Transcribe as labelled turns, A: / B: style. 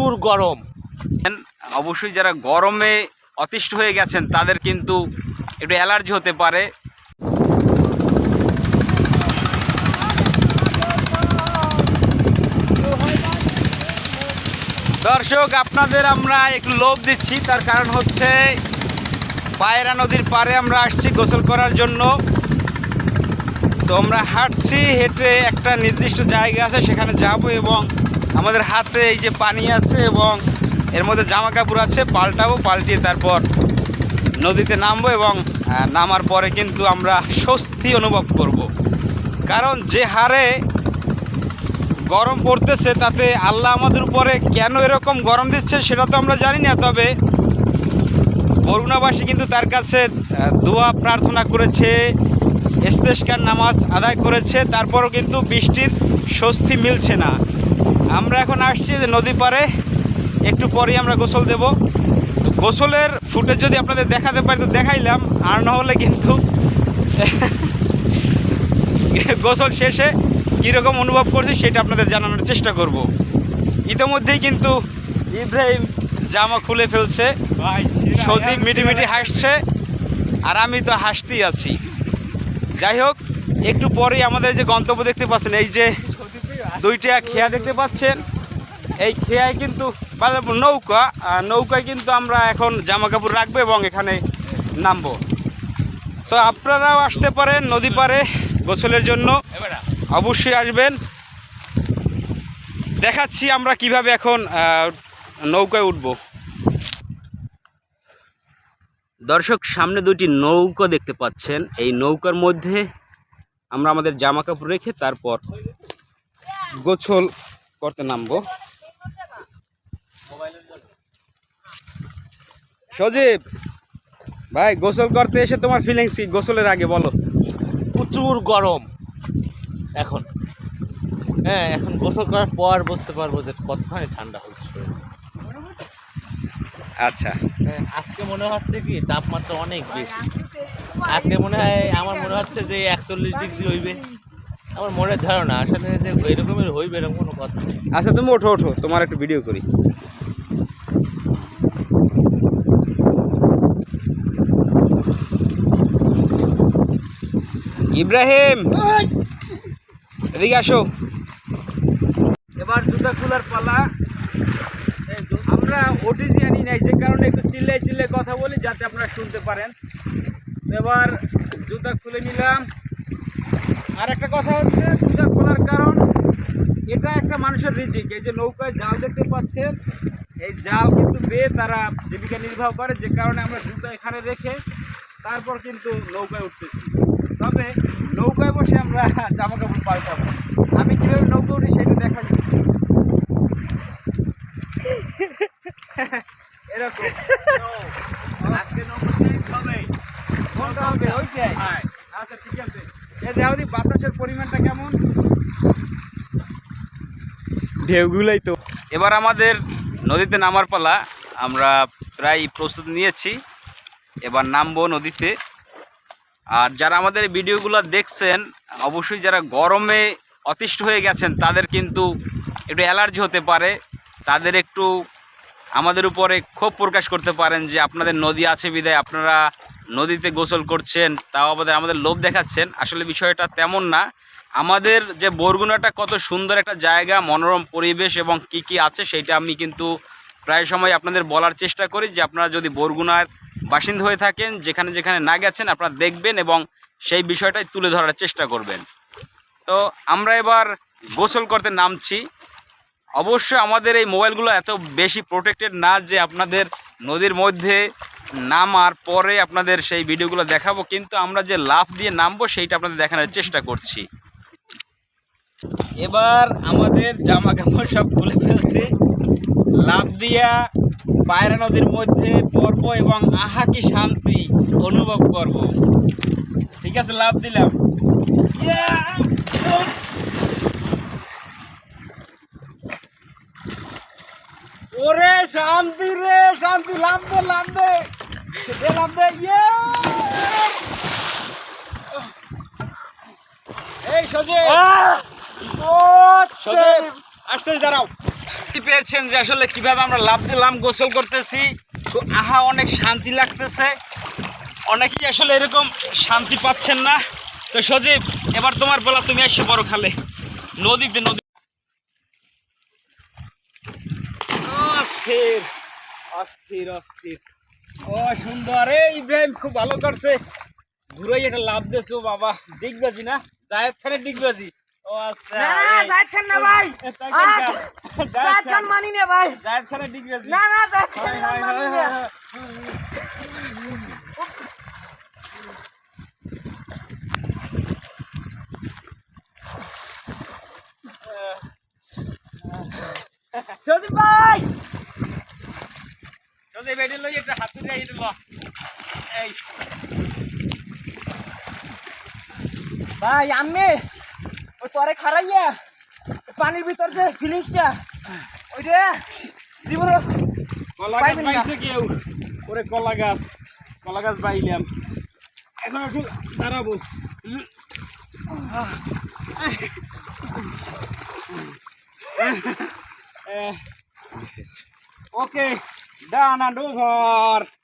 A: প্রচুর গরম।
B: অবশ্যই যারা গরমে অতিষ্ঠ হয়ে গেছেন, তাদের কিন্তু একটু অ্যালার্জি হতে পারে। দর্শক, আপনাদের আমরা একটু লোভ দিচ্ছি, তার কারণ হচ্ছে পায়রা নদীর পাড়ে আমরা আসছি গোসল করার জন্য। তো আমরা হাঁটছি, হেঁটে একটা নির্দিষ্ট জায়গা আছে, সেখানে যাব এবং আমাদের হাতে এই যে পানি আছে এবং এর মধ্যে জামা কাপড় আছে, পাল্টাবো, পাল্টিয়ে তারপর নদীতে নামবো এবং নামার পরে কিন্তু আমরা স্বস্তি অনুভব করব। কারণ যে হারে গরম পড়তেছে, তাতে আল্লাহ আমাদের উপরে কেন এরকম গরম দিচ্ছে সেটা তো আমরা জানি না তবে বরুণাবাসী কিন্তু তার কাছে দোয়া প্রার্থনা করেছে ইস্তেস্কার নামাজ আদায় করেছে, তারপরও কিন্তু বৃষ্টির স্বস্তি মিলছে না আমরা এখন আসছি যে নদী পারে একটু পরেই আমরা গোসল দেব। তো গোসলের ফুটেজ যদি আপনাদের দেখাতে পারি তো দেখাইলাম। আর না হলে কিন্তু গোসল শেষে কীরকম অনুভব করছি সেটা আপনাদের জানানোর চেষ্টা করব। ইতিমধ্যেই কিন্তু ইব্রাহিম জামা খুলে ফেলছে। সজীব মিটিমিটি হাসছে। আর আমি তো হাসতেই আছি। যাই হোক একটু পরেই আমাদের যে গন্তব্য দেখতে পাচ্ছেন এই যে দুইটা খেয়া দেখতে পাচ্ছেন। এই খেয়ায় কিন্তু নৌকা নৌকায় কিন্তু আমরা এখন জামা কাপড় রাখব এবং এখানে নামবো। তো আপনারাও আসতে পারেন নদী পারে গোসলের জন্য। অবশ্যই আসবেন। দেখাচ্ছি আমরা কীভাবে এখন নৌকায় উঠব। দর্শক, সামনে দুটি নৌকা দেখতে পাচ্ছেন। এই নৌকার মধ্যে আমরা আমাদের জামা কাপড় রেখে তারপর গোসল করতে নামবো। সজীব ভাই গোসল করতে এসে তোমার ফিলিংস কি? গোসলের আগে বলো।
A: প্রচুর গরম। এখন। হ্যাঁ এখন গোসল করার পর বুঝতে পারব যে কতখানি ঠান্ডা হচ্ছে।
B: আচ্ছা।
A: হ্যাঁ, আজকে মনে হচ্ছে কি তাপমাত্রা অনেক বেশি। আজকে মনে হয় আমার মনে হচ্ছে যে একচল্লিশ ডিগ্রি হইবে। আমার মনের ধারণা আসলে যে এরকমের হইবে এরকম কোনো কথা
B: আচ্ছা তুমি ওঠো ওঠো, তোমার একটু ভিডিও করি। ইব্রাহিম! এদিকে আসো। এবার জুতা খোলার পালা। আমরা ওটিজি আনি নাই, যে কারণে একটু চিল্লাই চিল্লাই কথা বলি, যাতে আপনারা শুনতে পারেন। এবার জুতা খুলে নিলাম। আর একটা কথা হচ্ছে জুতা খোলার কারণ, এটা একটা মানুষের রিজিক। এই যে নৌকায় জাল দেখতে পাচ্ছেন এই জাল কিন্তু বেয়ে তারা জীবিকা নির্বাহ করে, যে কারণে আমরা জুতা এখানে রেখে তারপর কিন্তু নৌকায় উঠতেছি। তবে নৌকায় বসে আমরা জামা কাপড় পাল্টাবো আমি কীভাবে নৌকা উঠি, সেটা দেখা যাবে এরকম আজকে নৌকা চেঞ্জ হবে কোনটা হবে ওইটাই আচ্ছা ঠিক দি বাতাসের পরিমাণটা কেমন? ঢেউগুলোই তো। এবার আমাদের নদীতে নামার পালা আমরা প্রায় প্রস্তুতি নিয়েছি। এবার নামবো নদীতে। আর যারা আমাদের ভিডিওগুলো দেখছেন অবশ্যই যারা গরমে অতিষ্ঠ হয়ে গেছেন তাদের কিন্তু একটু অ্যালার্জি হতে পারে। তাদের একটু আমাদের উপরে ক্ষোভ প্রকাশ করতে পারেন যে আপনাদের নদী আছে বিদায় আপনারা নদীতে গোসল করছেন, তাও আমাদের আমাদের লোভ দেখাচ্ছেন। আসলে বিষয়টা তেমন না। আমাদের যে বরগুনাটা কত সুন্দর একটা জায়গা, মনোরম পরিবেশ এবং কি কি আছে সেটা আমি কিন্তু প্রায় সময় আপনাদের বলার চেষ্টা করি যে আপনারা যদি বরগুনার বাসিন্দা হয়ে থাকেন, যেখানে যেখানে না গেছেন, আপনারা দেখবেন এবং সেই বিষয়টাই তুলে ধরার চেষ্টা করবেন। তো আমরা এবার গোসল করতে নামছি। অবশ্যই আমাদের এই মোবাইলগুলো এত বেশি প্রোটেক্টেড না যে আপনাদের নদীর মধ্যে নামার পরে আপনাদের সেই ভিডিওগুলো দেখাবো, কিন্তু আমরা যে লাফ দিয়ে নামবো সেইটা আপনাদের দেখানোর চেষ্টা করছি। এবার আমাদের জামা কাপড় সব খুলে ফেলছে। লাফ দিয়া পায়রা নদীর মধ্যে পর্ব এবং আহা কি শান্তি অনুভব করব। ঠিক আছে লাভ দিলাম। ওরে শান্তি রে, শান্তি লাভ দে লাভ দে। দে ইয়ে! এই সজে সজে আসতে দাঁড়াও। পেয়েছেন যে আসলে কীভাবে আমরা লাভ দিলাম গোসল করতেছি। তো আহা অনেক শান্তি লাগতেছে। অনেকেই আসলে এরকম শান্তি পাচ্ছেন না। তো সজীব এবার তোমার বলা তুমি এসে বড় খালে। নদীতে নদী অস্থির অস্থির অস্থির। ও সুন্দর। রে ইব্রাহিম খুব ভালো করছে। ঘুরাই এটা লাভ দিয়েছে বাবা। ডিগবাজি না? জায়েদ খানের ডিগবাজি। ও আচ্ছা
C: না না জায়েদ খান না ভাই।
B: জায়েদ খান।
C: মানি না ভাই।
B: জায়েদ খানের ডিগবাজি।
C: না না জায়েদ খান মানি না ভাই!
B: যদি বেডে লই একটা হাত ধরে ল এই।
C: ভাই আমি ওই পরে খারাইয়া পানির ভিতর যে ফিলিংসটা ওইটা জীবনে
B: কলা গাছ পাইছে কেউ? ওরে কলা গাছ। কলা গাছ বাইলাম। এখন একটু দাঁড়াবো। ওকে। ডান over